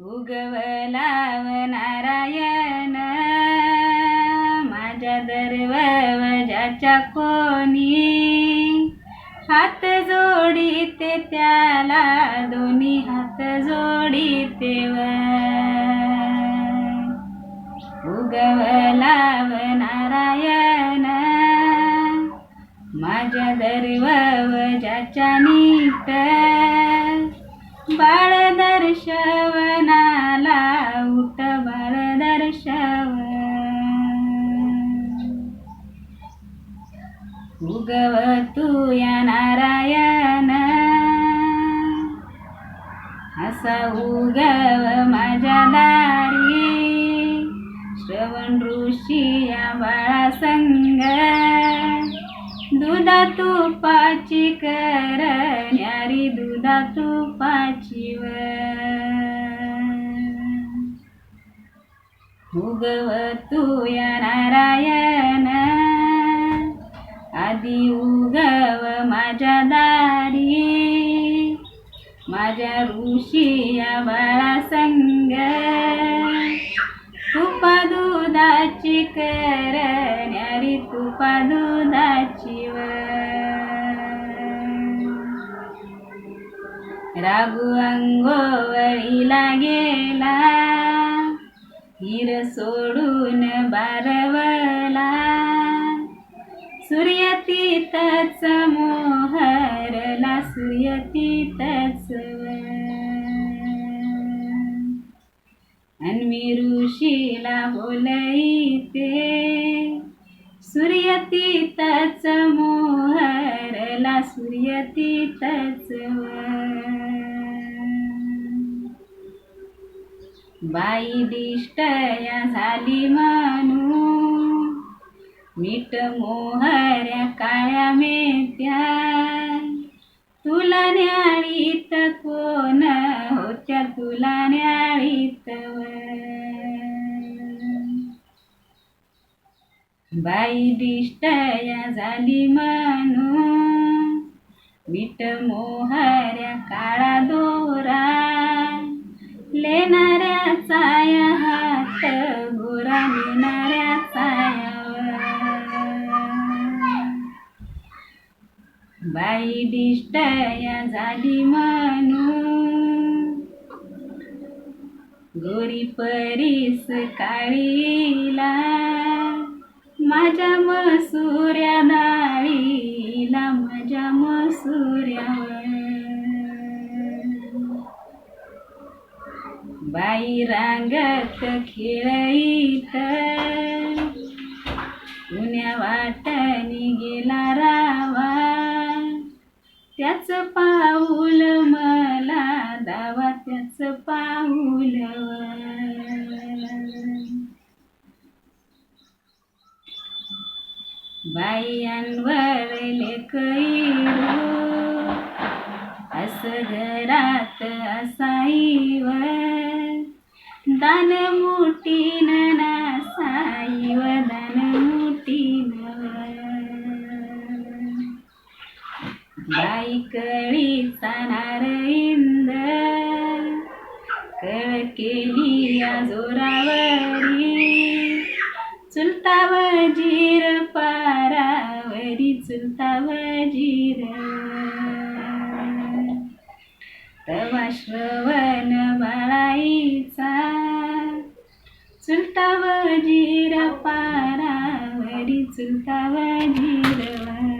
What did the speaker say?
उगवलाव नारायण. माझ्या दरवजाच्या कोणी. हात जोडीते त्याला दोन्ही हात जोडीते व उगवलाव नारायण. माझ्या दरवजाच्या नीत बाळ उगवतु या नारायण. असा उगव माझ्या दारी. श्रवण ऋषी या बाळा संग दुधा तुपाची कर न्यारी दुधा तुपाची व उगवतु या नारायण. आधी उगव माझ्या दारी. माझ्या ऋषीया बाळा संग. तुपा दुधाची कर न्यारी तुपा दुधाची व राघू अंगोवळीला गेला. हिर सोडून बारवला. सूर्यतीतच मोहरला सूर्यतीतच. अन्वी ऋषीला बोलईते सूर्यतीतच मोहरला सूर्यतीतच. बाई दिष्टया झाली मा मीठ मोहऱ्या काळ्या मेत्या तुला न्याळीत कोण होत्या? तुला न्याळीत बाई दिष्ट या झाली म्हणून मीठ मोहऱ्या काय बाई दिष्ट या झाली म्हणून गोरी परीस काळीला माझ्या मसुऱ्या नाळीला माझ्या मसुऱ्यावर. बाई रांगत खेळीत पुण्या वाटणी गेला रावा. त्याच पाऊल मला दावा त्याच पाऊल. बाईयांवर लेकरू अस घरात असाईव दान मोठी नासाईव दान बाई कळी चाणार इंद कळ केली या जोरावरी. चुलताव जीर पारावरी चुलताव जीर. तवा श्रवण बाळाईचा. चुलताव जीर पारावरी चुलताव जीर.